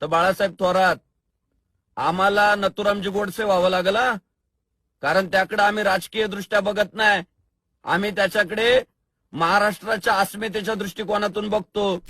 तर बाळासाहेब थोरात आम्हाला नथुरामजी गोडसे व्हावं लागला? कारण त्याकडे आम्ही राजकीय दृष्ट्या बघत नाही. आम्ही त्याच्याकडे महाराष्ट्राच्या अस्मितेच्या दृष्टिकोनातून बघतो.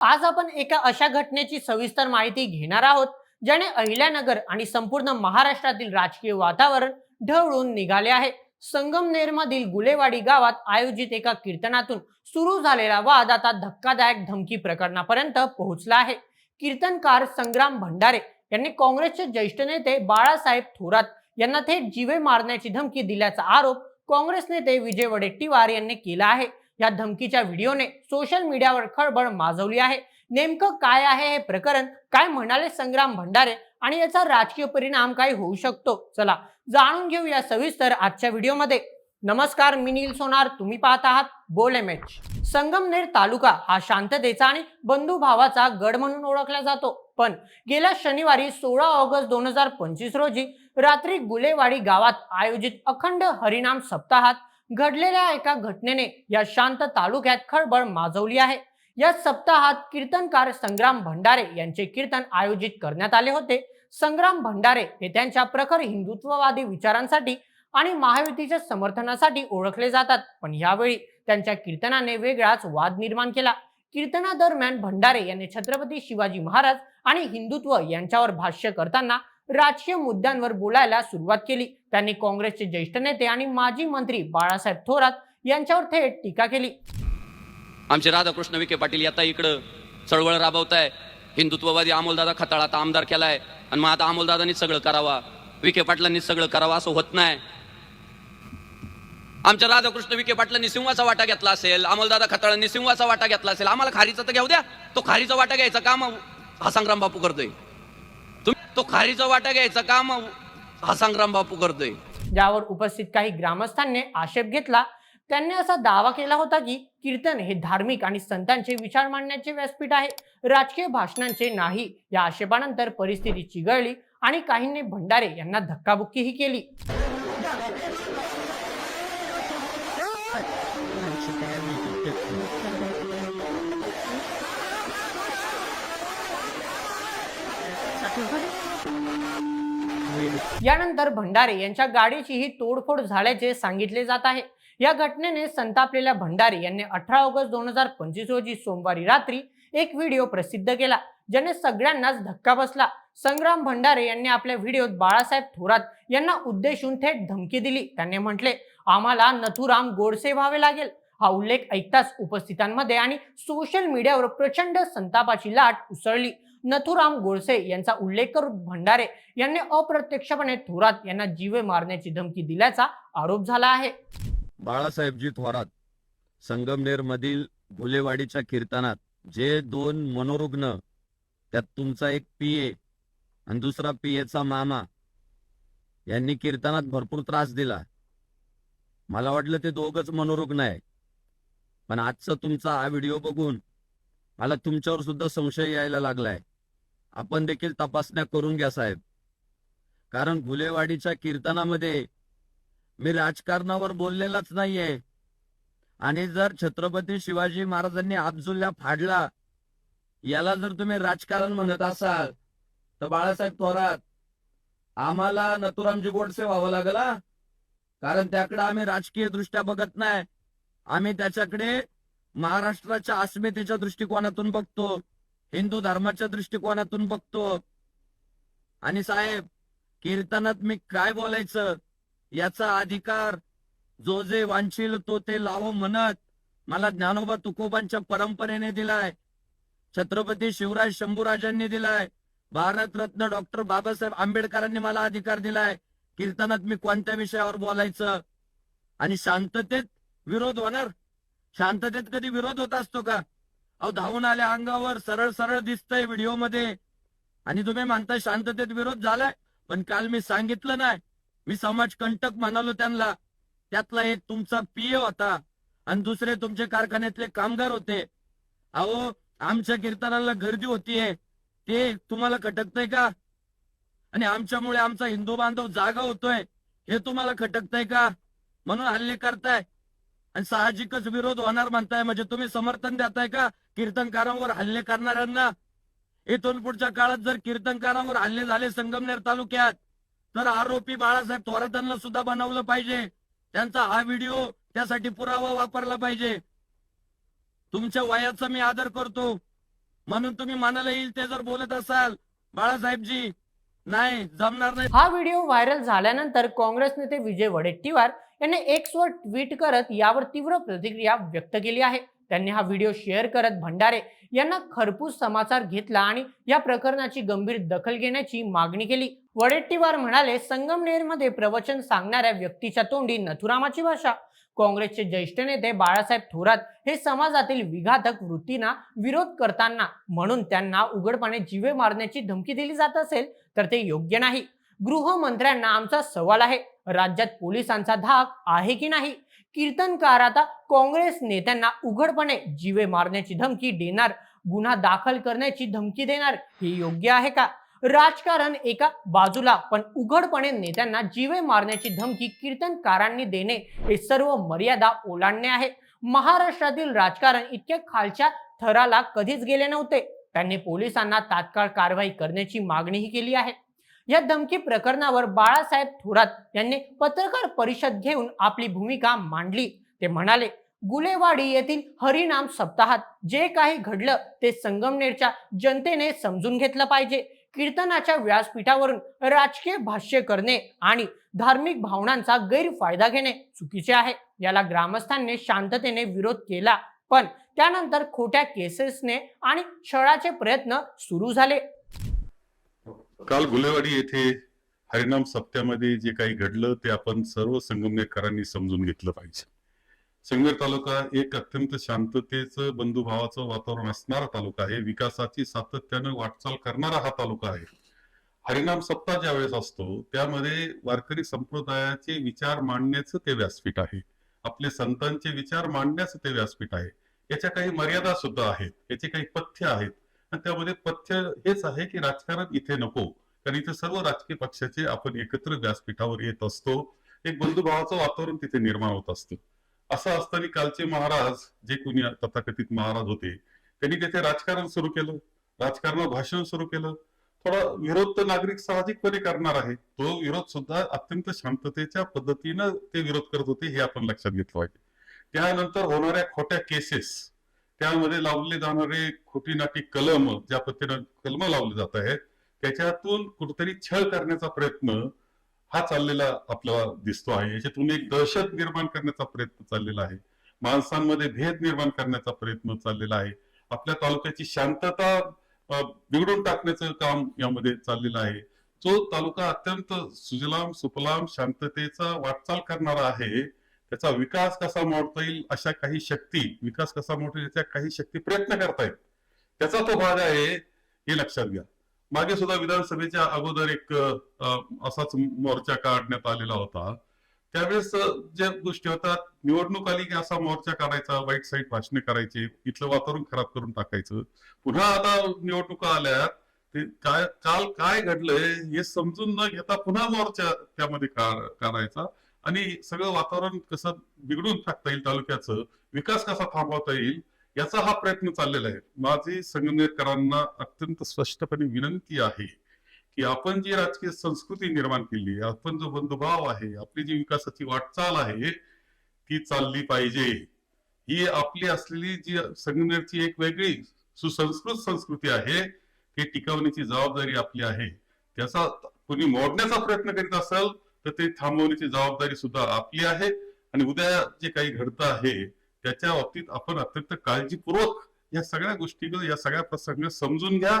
आज आपण एका अशा घटनेची सविस्तर माहिती घेणार आहोत. ज्याने अहिल्यानगर आणि संपूर्ण महाराष्ट्रातील राजकीय वातावरण ढवळून निघाले आहे. संगमनेरमधील गुलेवाडी गावात आयोजित एका कीर्तनातून सुरू झालेला वाद आता धक्कादायक धमकी प्रकरणापर्यंत पोहोचला आहे. कीर्तनकार संग्राम भंडारे यांनी काँग्रेसचे ज्येष्ठ नेते बाळासाहेब थोरात यांना थेट जीवे मारण्याची धमकी दिल्याचा आरोप काँग्रेस नेते विजय वडेट्टीवार यांनी केला आहे. या धमकीच्या व्हिडिओने सोशल मीडियावर खळबळ माजवली आहे. नेमकं काय आहे हे प्रकरण? काय म्हणाले संग्राम भंडारे? आणि याचा राजकीय परिणाम काय होऊ शकतो? चला जाणून घेऊया सविस्तर आजच्या व्हिडिओमध्ये. नमस्कार मी नील सोनार. तुम्ही पाहत आहात बोल एम एच संगमनेर तालुका हा शांततेचा आणि बंधुभावाचा गड म्हणून ओळखला जातो. पण गेल्या शनिवारी सोळा ऑगस्ट दोन हजार पंचवीस रोजी रात्री गुलेवाडी गावात आयोजित अखंड हरिनाम सप्ताहात घडलेल्या एका घटनेने या शांत तालुक्यात खळबळ माजवली आहे. या सप्ताहात कीर्तनकार संग्राम भंडारे यांचे कीर्तन आयोजित करण्यात आले होते. संग्राम भंडारे हे त्यांच्या प्रखर हिंदुत्ववादी विचारांसाठी आणि महायुतीच्या समर्थनासाठी ओळखले जातात. पण यावेळी त्यांच्या कीर्तनाने वेगळाच वाद निर्माण केला. कीर्तनादरम्यान भंडारे यांनी छत्रपती शिवाजी महाराज आणि हिंदुत्व यांच्यावर भाष्य करताना राजकीय मुद्द्यांवर बोलायला सुरुवात केली. त्यांनी काँग्रेसचे ज्येष्ठ नेते आणि माजी मंत्री बाळासाहेब थोरात यांच्यावर थेट टीका केली. आमचे राधाकृष्ण विखे पाटील आता इकडं चळवळ राबवताय. हिंदुत्ववादी अमोलदादा खताळ आता आमदार केलाय. आणि मग आता अमोलदादांनीच सगळं करावा. विखे पाटलांनी सगळं करावं असं होत नाही. आमच्या राधाकृष्ण विखे पाटलांनी सिंहाचा वाटा घेतला असेल अमोलदादा खताळांनी सिंहाचा वाटा घेतला असेल आम्हाला खारीचा तर घेऊ द्या. तो खारीचा वाटा घ्यायचा काम हा संग्राम बापू करतोय. तुम्ही तो खारीचा वाटा घ्यायचा काम हा संग्राम बापू करतोय. ज्यावर उपस्थित काही ग्रामस्थांनी आक्षेप घेतला त्यांनी असा दावा केला होता की कीर्तन हे धार्मिक आणि संतांचे विचार मांडण्याचे व्यासपीठ आहे. राजकीय भाषणांचे नाही. या आक्षेपानंतर परिस्थिती चिघळली आणि काहींनी भंडारे यांना धक्काबुक्कीही केली. यानंतर भंडारे यांच्या गाडीचीही तोडफोड झाल्याचे सांगितले जात आहे. या घटनेने संतापलेल्या भंडारे यांनी अठरा ऑगस्ट दोन हजार पंचवीस रोजी सोमवारी रात्री एक व्हिडिओ प्रसिद्ध केला ज्याने सगळ्यांनाच धक्का बसला. संग्राम भंडारे यांनी आपल्या व्हिडिओत बाळासाहेब थोरात यांना उद्देशून थेट धमकी दिली. त्यांनी म्हटले आम्हाला नथुराम गोडसे व्हावे लागेल. हा उल्लेख ऐकताच उपस्थितांमध्ये आणि सोशल मीडियावर प्रचंड संतापाची लाट उसळली. नथुराम गोडसे यांचा उल्लेख करून भंडारे यांनी अप्रत्यक्षपणे थोरात यांना जीवे मारण्याची धमकी दिल्याचा आरोप झाला आहे. बाळासाहेबजी थोरात संगमनेर मधील भुलेवाडीच्या कीर्तनात जे दोन मनोरुग्ण त्यात तुमचा एक पीए आणि दुसरा पीएचा मामा यांनी कीर्तनात भरपूर त्रास दिला. मला वाटलं ते दोघच मनोरुग्ण आहे. पण आजचा तुमचा हा व्हिडिओ बघून मला तुमच्यावर सुद्धा संशय यायला लागलाय. आपण देखील तपासण्या करून घ्या साहेब. कारण भुलेवाडीच्या कीर्तनामध्ये मी राजकारणावर बोललेलाच नाहीये. आणि जर छत्रपती शिवाजी महाराजांनी अब्जुल्ला फाडला याला जर तुम्ही राजकारण म्हणत असाल तर बाळासाहेब थोरात आम्हाला नथुरामजी गोडसे व्हावं लागला कारण त्याकडे आम्ही राजकीय दृष्ट्या बघत नाही. आम्ही त्याच्याकडे महाराष्ट्राच्या अस्मितेच्या दृष्टिकोनातून बघतो हिंदू धर्माच्या दृष्टिकोनातून बघतो. आणि साहेब कीर्तनात मी काय बोलायचं? याचा अधिकार जो जे वांचील तो ते लाव म्हणत मला ज्ञानोबा तुकोबांच्या परंपरेने दिलाय. छत्रपती शिवराज शंभूराजांनी दिलाय. भारतरत्न डॉक्टर बाबासाहेब आंबेडकरांनी मला अधिकार दिलाय. कीर्तनात मी कोणत्या विषयावर बोलायचं? आणि शांततेत विरोध होणार? शांततेत कधी विरोध होत असतो का? अहो धावून आल्या अंगावर सरळ सरळ दिसतंय व्हिडिओमध्ये आणि तुम्ही म्हणता शांततेत विरोध झालाय पण काल मी सांगितलं नाही. मी समाज कंटक म्हणालो त्यांना. त्यातला एक तुमचा पीए होता आणि दुसरे तुमचे कारखान्यातले कामगार होते. अहो आमच्या कीर्तनाला गर्दी होतीये. ते तुम्हाला खटकतय का? आणि आमच्यामुळे आमचा हिंदू बांधव जागा होतोय. हे तुम्हाला खटकताय का? म्हणून हल्ले करताय. आणि साहजिकच विरोध होणार म्हणताय. म्हणजे तुम्ही समर्थन देताय का कीर्तनकारांवर हल्ले करणाऱ्यांना? इथून पुढच्या काळात जर कीर्तनकारांवर हल्ले झाले संगमनेर तालुक्यात तर आरोपी बाळासाहेब थोरातांना सुद्धा बनवलं पाहिजे. त्यांचा हा व्हिडिओ त्यासाठी पुरावा वापरला पाहिजे. तुमच्या वयाचा मी आदर करतो. म्हणून तुम्ही मनाला येईल ते जर बोलत असाल बाळासाहेबजी नाही जमणार नाही. हा व्हिडिओ व्हायरल झाल्यानंतर काँग्रेस नेते विजय वडेट्टीवार यांनी एक्सवर ट्विट करत यावर तीव्र प्रतिक्रिया व्यक्त केली आहे. त्यांनी हा व्हिडिओ शेअर करत भंडारे यांना खरपूस समाचार घेतला आणि या प्रकरणाची गंभीर दखल घेण्याची मागणी केली. वडेट्टीवार म्हणाले संगमनेरमध्ये प्रवचन सांगणाऱ्या व्यक्तीच्या तोंडी नथुरामाची भाषा. काँग्रेसचे ज्येष्ठ नेते बाळासाहेब थोरात हे समाजातील विघातक वृत्तींना विरोध करताना म्हणून त्यांना उघडपणे जीवे मारण्याची धमकी दिली जात असेल तर ते योग्य नाही. गृहमंत्र्यांना आमचा सवाल आहे राज्यात पोलिसांचा धाक आहे की नाही? कीर्तनकार आता काँग्रेस नेत्यांना उघडपणे जीवे मारण्याची धमकी देणार गुन्हा दाखल करण्याची धमकी देणार हे योग्य आहे का? राजकारण एका बाजूला पण उघडपणे नेत्यांना जीवे मारण्याची धमकी कीर्तनकारांनी देणे हे सर्व मर्यादा ओलांडणे आहे. महाराष्ट्रातील राजकारण इतक्या खालच्या थराला कधीच गेले नव्हते. त्यांनी पोलिसांना तात्काळ कारवाई करण्याची मागणीही केली आहे. या धमकी प्रकरणावर बाळासाहेब थोरात यांनी पत्रकार परिषद घेऊन आपली भूमिका मांडली. ते म्हणाले गुलेवाडी येथील हरिनाम सप्ताहात जे काही घडलं ते संगमनेरच्या जनतेने समजून घेतलं पाहिजे. कीर्तनाच्या व्यासपीठावरून राजकीय भाष्य करणे आणि धार्मिक भावनांचा गैरफायदा घेणे चुकीचे आहे. याला ग्रामस्थांनी शांततेने विरोध केला पण त्यानंतर खोट्या केसेसने आणि छळाचे प्रयत्न सुरू झाले. काल गुलेवाडी येथे हरिनाम सप्त्यामध्ये जे काही घडलं ते आपण सर्व संगमनेरकरांनी समजून घेतलं पाहिजे. संगमेर तालुका एक अत्यंत शांततेचं बंधुभावाचं वातावरण असणारा तालुका आहे. विकासाची सातत्यानं वाटचाल करणारा हा तालुका आहे. हरिनाम सप्ताह ज्या वेळेस असतो त्यामध्ये वारकरी संप्रदायाचे विचार मांडण्याचं ते व्यासपीठ आहे. आपले संतांचे विचार मांडण्याचं ते व्यासपीठ आहे. याच्या काही मर्यादा सुद्धा आहेत. याचे काही पथ्य आहेत. आणि त्यामध्ये पथ्य हेच आहे की राजकारण इथे नको. कारण इथे सर्व राजकीय पक्षाचे आपण एकत्र व्यासपीठावर येत असतो. एक बंधुभावाचं वातावरण तिथे निर्माण होत असतं. असं असताना कालचे महाराज जे कोणी तथाकथित महाराज होते त्यांनी तिथे राजकारण सुरू केलं. राजकारणावर भाषण सुरू केलं. थोडा विरोध तर नागरिक साहजिकपणे करणार आहे. तो विरोध सुद्धा अत्यंत शांततेच्या पद्धतीनं ते विरोध करत होते हे आपण लक्षात घेतलं पाहिजे त्यानंतर होणाऱ्या खोट्या केसेस त्यामध्ये लावले जाणारे खोटी नाटी कलम ज्या पद्धतीनं कलम लावले जात आहेत त्याच्यातून कुठेतरी छळ करण्याचा प्रयत्न हा चाललेला आपल्याला दिसतो आहे. याच्यातून एक दहशत निर्माण करण्याचा प्रयत्न चाललेला आहे. माणसांमध्ये भेद निर्माण करण्याचा प्रयत्न चाललेला आहे. आपल्या तालुक्याची शांतता बिघडून टाकण्याचं काम यामध्ये चाललेलं आहे. जो तालुका अत्यंत सुजलाम सुफलाम शांततेचा वाटचाल करणारा आहे त्याचा विकास कसा मोडता येईल अशा काही शक्ती विकास कसा मोडता येईल याच्या काही शक्ती प्रयत्न करतायत. त्याचा तो भाग आहे हे लक्षात घ्या. मागे सुद्धा विधानसभेच्या अगोदर एक असाच मोर्चा काढण्यात आलेला होता. त्यावेळेस ज्या गोष्टी होतात निवडणूक आली की असा मोर्चा काढायचा वाईट साईट भाषणे करायचे इथलं वातावरण खराब करून टाकायचं. पुन्हा आता निवडणुका आल्यात ते काय काल काय घडलंय हे समजून न घेता पुन्हा मोर्चा त्यामध्ये काढायचा आणि सगळं वातावरण कसं बिघडून टाकता येईल तालुक्याचं विकास कसा थांबवता येईल याचा हा प्रयत्न चाललेला आहे. माझी संगमनेरकरांना अत्यंत स्पष्टपणे विनंती आहे की आपण जी राजकीय संस्कृती निर्माण केली आपण जो बंधुभाव आहे आपली जी विकासाची वाटचाल आहे ती चालली पाहिजे. ही आपली असलेली जी संगमनेरची एक वेगळी सुसंस्कृत संस्कृती आहे ती टिकवण्याची जबाबदारी आपली आहे. त्याचा कोणी मोडण्याचा प्रयत्न करीत असेल तर ते थांबवण्याची जबाबदारी सुद्धा आपली आहे. आणि उद्या जे काही घडतं आहे त्याच्या बाबतीत आपण अत्यंत काळजीपूर्वक या सगळ्या गोष्टी या सगळ्या प्रसंग समजून घ्या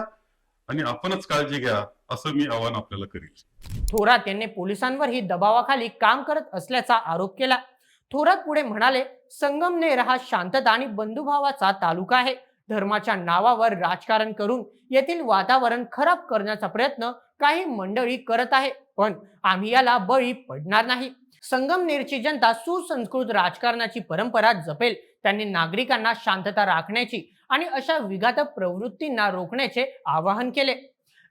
आणि आपणच काळजी घ्या असं मी आवाहन आपल्याला करील थोरात यांनी पोलिसांवरही दबावाखाली काम करत असल्याचा आरोप केला. थोरात पुढे म्हणाले संगमनेर हा शांतता आणि बंधुभावाचा तालुका आहे. धर्माच्या नावावर राजकारण करून येथील वातावरण खराब करण्याचा प्रयत्न काही मंडळी करत आहे. पण आम्ही याला बळी पडणार नाही. संगमनेरची जनता सुसंस्कृत राजकारणाची परंपरा जपेल. त्यांनी नागरिकांना शांतता राखण्याची आणि अशा विघातक प्रवृत्तींना रोखण्याचे आवाहन केले.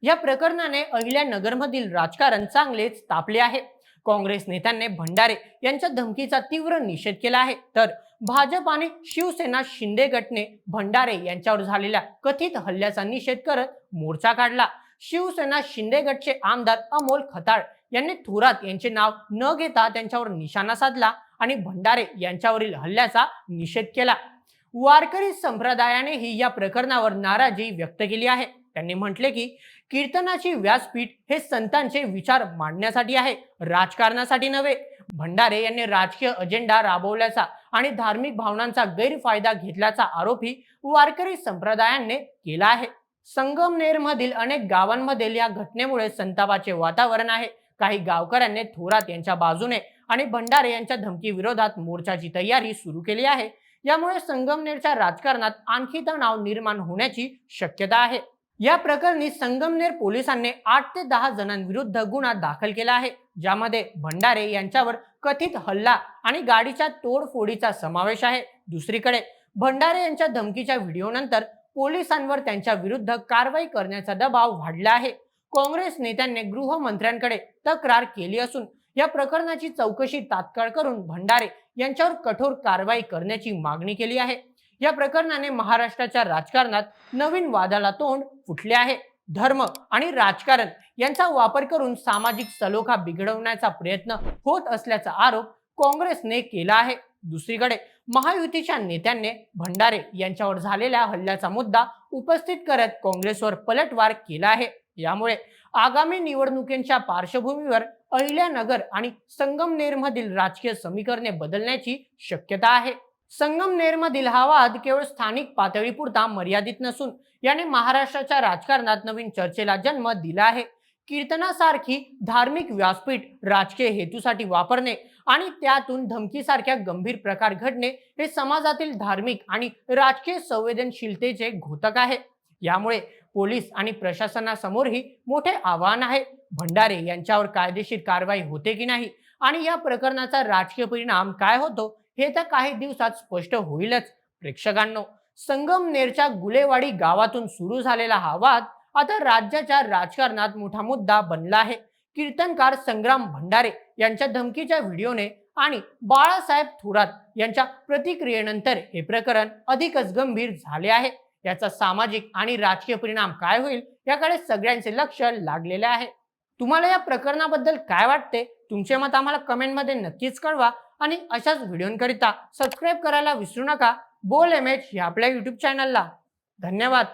या प्रकरणाने अहिल्यानगरमधील राजकारण चांगलेच तापले आहे. काँग्रेस नेत्यांनी भंडारे यांच्या धमकीचा तीव्र निषेध केला आहे. तर भाजप आणि शिवसेना शिंदे गटने भंडारे यांच्यावर झालेल्या कथित हल्ल्याचा निषेध करत मोर्चा काढला. शिवसेना शिंदे गटचे आमदार अमोल खताळ यांनी थोरात यांचे नाव न घेता त्यांच्यावर निशाणा साधला आणि भंडारे यांच्यावरील हल्ल्याचा निषेध केला. वारकरी संप्रदायानेही या प्रकरणावर नाराजी व्यक्त केली आहे. त्यांनी म्हटले की कीर्तनाची व्यासपीठ हे संतांचे विचार मांडण्यासाठी आहे राजकारणासाठी नव्हे. भंडारे यांनी राजकीय अजेंडा राबवल्याचा आणि धार्मिक भावनांचा गैरफायदा घेतल्याचा आरोपही वारकरी संप्रदायाने केला आहे. संगमनेर मधील अनेक गावांमधील या घटनेमुळे संतापाचे वातावरण आहे. काही गावकऱ्यांनी थोरात यांच्या बाजूने आणि भंडारे यांच्या धमकी विरोधात मोर्चाची तयारी सुरू केली आहे. यामुळे संगमनेरच्या राजकारणात आणखी तणाव निर्माण होण्याची शक्यता आहे. या प्रकरणी संगमनेर पोलिसांनी आठ ते दहा जणांविरुद्ध गुन्हा दाखल केला आहे. ज्यामध्ये भंडारे यांच्यावर कथित हल्ला आणि गाडीच्या तोडफोडीचा समावेश आहे. दुसरीकडे भंडारे यांच्या धमकीच्या व्हिडिओनंतर पोलिसांवर त्यांच्या विरुद्ध कारवाई करण्याचा दबाव वाढला आहे. काँग्रेस नेत्यांनी गृहमंत्र्यांकडे तक्रार केली असून या प्रकरणाची चौकशी तात्काळ करून भंडारे यांच्यावर कठोर कारवाई करण्याची मागणी केली आहे. या प्रकरणाने महाराष्ट्राच्या राजकारणात नवीन वादाला तोंड फुटले आहे. धर्म आणि राजकारण यांचा वापर करून सामाजिक सलोखा बिघडवण्याचा प्रयत्न होत असल्याचा आरोप काँग्रेसने केला आहे. दुसरीकडे महायुतीच्या नेत्यांनी भंडारे यांच्यावर झालेल्या हल्ल्याचा मुद्दा उपस्थित करत काँग्रेसवर पलटवार केला आहे. यामुळे आगामी निवडणुकींच्या पार्श्वभूमीवर अहिल्यानगर आणि संगमनेरमधील राजकीय समीकरणे बदलण्याची शक्यता आहे. संगमनेरमधील हा वाद केवळ स्थानिक पातळीपुरता मर्यादित नसून याने महाराष्ट्राच्या राजकारणात नवीन चर्चेला जन्म दिला आहे. कीर्तनासारखी धार्मिक व्यासपीठ राजकीय हेतूसाठी वापरणे आणि त्यातून धमकीसारख्या गंभीर प्रकार घडणे हे समाजातील धार्मिक आणि राजकीय संवेदनशीलतेचे घोतक आहे. यामुळे पोलीस आणि प्रशासनासमोरही मोठे आव्हान आहे. भंडारे यांच्यावर कायदेशीर कारवाई होते की नाही? आणि या प्रकरणाचा राजकीय परिणाम काय होतो? हे तर काही दिवसात स्पष्ट होईलच. प्रेक्षकांनो संगमनेरच्या गुलेवाडी गावातून सुरू झालेला हा वाद आता राज्याच्या राजकारणात मोठा मुद्दा बनला आहे. कीर्तनकार संग्राम भंडारे यांच्या धमकीच्या व्हिडिओने आणि बाळासाहेब थोरात यांच्या प्रतिक्रियेनंतर हे प्रकरण अधिकच गंभीर झाले आहे. याचा सामाजिक आणि राजकीय परिणाम काय होईल याकडे सगळ्यांचे लक्ष लागलेले आहे. तुम्हाला या प्रकरणाबद्दल काय वाटते? तुमचे मत आम्हाला कमेंटमध्ये नक्कीच कळवा आणि अशाच व्हिडिओंकरिता सबस्क्राईब करायला विसरू नका. बोल एम एच या आपल्या यूट्यूब चॅनलला धन्यवाद.